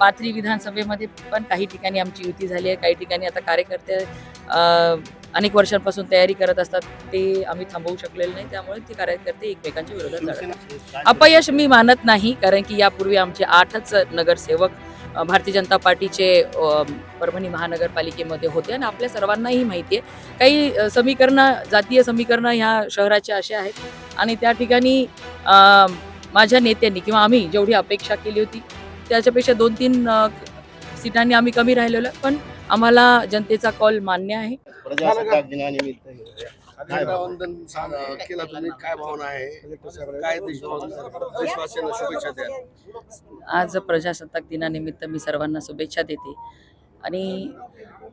पाथरी विधानसभेमध्ये पण काही ठिकाणी आमची युती झाली आहे काही ठिकाणी आता कार्यकर्ते अनेक वर्षांपासून तयारी करत असतात ते आम्ही थांबवू शकलेलो नाही त्यामुळे ते कार्यकर्ते एकमेकांच्या विरोधात. अपयश मी मानत नाही कारण की यापूर्वी आमचे आठच नगरसेवक भारतीय जनता पार्टीचे परभणी महानगरपालिकेमध्ये होते आणि आपल्या सर्वांनाही माहिती आहे काही समीकरणं जातीय समीकरणं ह्या शहराचे असे आहेत आणि त्या ठिकाणी माझ्या नेत्यांनी किंवा आम्ही जेवढी अपेक्षा केली होती त्याच्यापेक्षा दोन तीन सीटांनी आम्ही कमी राहिलेलो. पण आम्हाला जनतेचा कॉल मान्य आहे. प्रजासत्ताक दिनानिमित्त. काय भावना? वंदन केला तुम्ही? काय भावना आहे? काय देशवास- देशवासियांना शुभेच्छा द्या आज प्रजासत्ताक दिनानिमित्त मी सर्वांना शुभेच्छा देते. आणि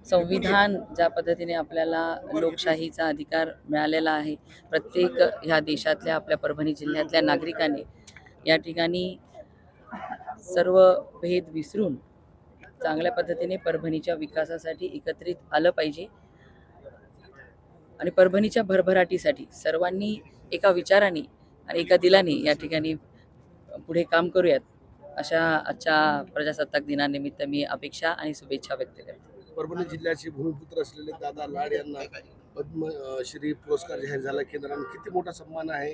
संविधान ज्या पद्धतीने आपल्याला लोकशाहीचा अधिकार मिळालेला आहे प्रत्येक ह्या देशातल्या आपल्या परभणी जिल्ह्यातल्या नागरिकांनी या ठिकाणी सर्व भेद विसरून चांगल्या पद्धतीने परभणीच्या विकासासाठी एकत्रित आलं पाहिजे. आणि परभणीच्या भरभराटीसाठी सर्वांनी एका विचाराने आणि एका दिलाने या ठिकाणी पुढे काम करूयात अशा आजच्या प्रजासत्ताक दिनानिमित्त मी अपेक्षा आणि शुभेच्छा व्यक्त करते. परभणी जिल्ह्याचे भूमिपुत्र असलेले दादा लाड यांना पद्मश्री पुरस्कार जाहीर झाला. केंद्राने किती मोठा सन्मान आहे?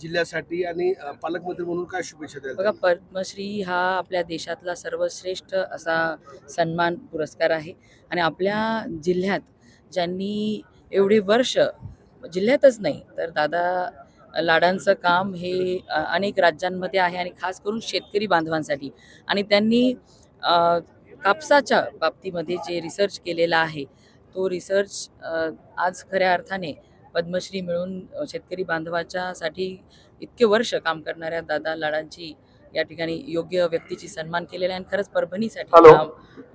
जिल्ह्यासाठी आणि पालकमंत्री म्हणून काय शुभेच्छा द्याल बघा पद्मश्री हा आपल्या देशातला सर्वश्रेष्ठ असा सन्मान पुरस्कार आहे. आणि आपल्या जिल्ह्यात ज्यांनी एवढे वर्ष जिल्ह्यातच नाही तर दादा लाडांचं काम हे अनेक राज्यांमध्ये आहे आणि खास करून शेतकरी बांधवांसाठी. आणि त्यांनी कापसाच्या बाबतीमध्ये जे रिसर्च केलेला आहे तो रिसर्च आज खऱ्या अर्थाने पद्मश्री मिळून शेतकरी बांधवाच्यासाठी इतके वर्ष काम करणाऱ्या दादा लाडांची या ठिकाणी योग्य व्यक्तीची सन्मान केलेला आहे आणि खरंच परभणीसाठी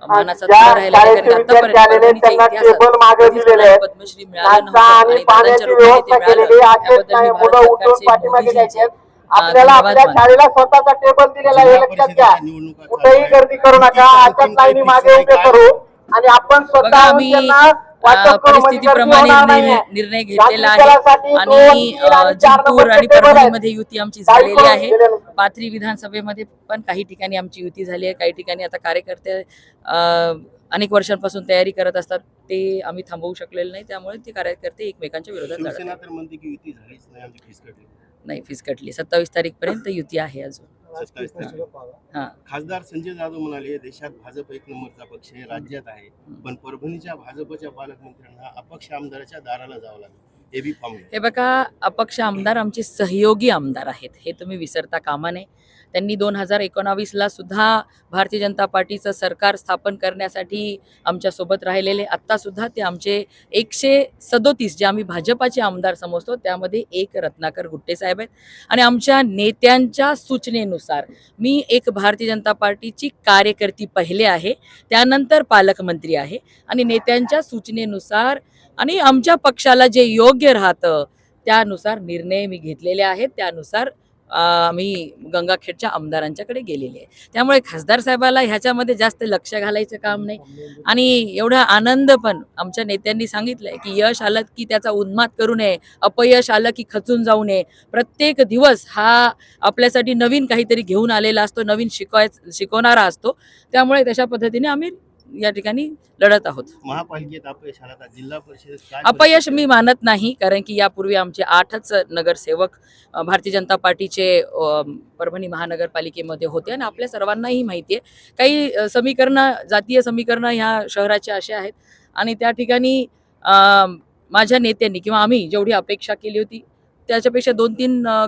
मानाचा तुरा राहिला आहे. कारण आतापर्यंत. पद्मश्री मिळालं नव्हतं आणि दादांच्या रूपाने ते मिळालं नाही मी भारत उठून सरकारचे आपल्याला आपल्या. शाळेला स्वतःचा टेबल दिलेला आहे लक्षात घ्या कुठेही. गर्दी करू नका मागे उभे करू? आणि आपण स्वतः म्हणजे परिस्थितीप्रमाणे गर्दी होणार निर्णय घेतलेला आहे. आणि जिंतूर आणि. परभणीमध्ये युती आमची झालेली आहे. पाथरी विधानसभेमध्ये पण काही ठिकाणी आमची युती झाली आहे. काही ठिकाणी आता कार्यकर्ते अनेक वर्षांपासून तयारी करत असतात. ते आम्ही थांबवू शकलेलो नाही. त्यामुळे ते कार्यकर्ते एकमेकांच्या विरोधात लढत शिवसेना आहेत. तर म्हणते की युती झालीच नाही आमची फीस कटली नाही फीस कटली सत्तावीस तारीख पर्यंत युती आहे अजून. सत्तावीस. हा. खासदार संजय जाधव म्हणाले देशात भाजप एक नंबरचा पक्ष आहे राज्यात आहे. पण परभणीच्या भाजपच्या पालकमंत्र्यांना अपक्ष आमदाराच्या दाराला जावं लागलं. हे बी फॉर्म हे बघा अपक्ष आमदार आमचे सहयोगी आमदार आहेत. हे तुम्ही विसरता कामा नये त्यांनी दोन हजार एकोणावीसला सुद्धा भारतीय जनता पार्टीचं सरकार स्थापन करण्यासाठी आमच्यासोबत राहिलेले. आत्तासुद्धा ते आमचे एकशे सदोतीस जे आम्ही भाजपाचे आमदार समजतो त्यामध्ये एक रत्नाकर गुट्टे साहेब आहेत. आणि आमच्या नेत्यांच्या सूचनेनुसार मी एक भारतीय जनता पार्टीची कार्यकर्ती पहिले आहे. त्यानंतर पालकमंत्री आहे. आणि नेत्यांच्या सूचनेनुसार आणि आमच्या पक्षाला जे योग्य राहतं त्यानुसार निर्णय मी घेतलेले आहेत. त्यानुसार आम्ही गंगाखेडच्या आमदारांच्याकडे गेलेले आहे. त्यामुळे खासदार साहेबाला ह्याच्यामध्ये जास्त लक्ष घालायचं काम नाही. आणि एवढा आनंद पण आमच्या नेत्यांनी सांगितलंय की यश आलं की त्याचा उन्माद करू नये अपयश आलं की खचून जाऊ नये. प्रत्येक दिवस हा आपल्यासाठी नवीन काहीतरी घेऊन आलेला असतो नवीन शिकवाय शिकवणारा असतो. त्यामुळे तशा पद्धतीने आम्ही या ठिकाणी लढत आहोत. महापालिकेत अपयश आला तर जिल्हा परिषदेत काय अपयश मी मानत नाही कारण की यापूर्वी आमचे आठच नगरसेवक अ, भारतीय जनता पार्टीचे अ, परभणी महानगरपालिकेमध्ये होते आणि आपल्या सर्वांनाही माहिती आहे. काही अ, समीकरणं जातीय समीकरणं ह्या शहराचे असे आहेत आणि त्या ठिकाणी अ, माझ्या नेत्यांनी किंवा आम्ही जेवढी अपेक्षा केली होती त्याच्यापेक्षा दोन तीन अ,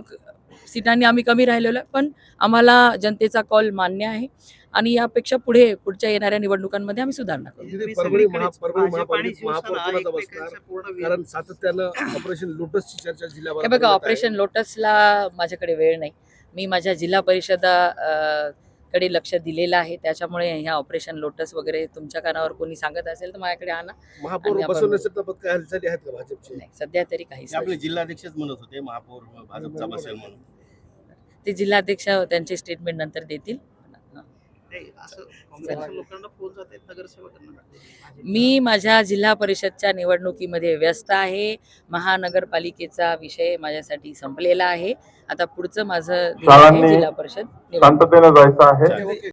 सीटांनी आम्ही कमी राहिलेलो आहे. पण आम्हाला जनतेचा कॉल मान्य आहे. आणि यापेक्षा पुढे पुढच्या येणाऱ्या निवडणुकांमध्ये आम्ही सुधारणा करू. तिथे परभणी महा परभणी महापालिकेत महापौर कोणाचा बसणार. कारण सातत्यानं ऑपरेशन लोटसची चर्चा हे जिल्ह्याभरात बघा. ऑपरेशन लोटसला माझ्याकडे वेळ नाही. मी माझ्या जिल्हा परिषदा कडे लक्ष दिलेलं आहे. त्याच्यामुळे ह्या ऑपरेशन लोटस वगैरे तुमच्या कानावर कोणी सांगत असेल तर माझ्याकडे आणा. नाही सध्या तरी नाही. जिल्हाध्यक्षच म्हणत होते महापौर भाजपचा बसेल म्हणून. ते जिल्हाध्यक्ष त्यांचे स्टेटमेंट नंतर देतील. मी माझ्या जिल्हा परिषदच्या निवडणुकीमध्ये व्यस्त आहे. महानगरपालिकेचा विषय माझ्यासाठी संपलेला आहे. आता पुढचं माझं जिल्हा परिषद निवडणूक. शांततेनं जायचं आहे.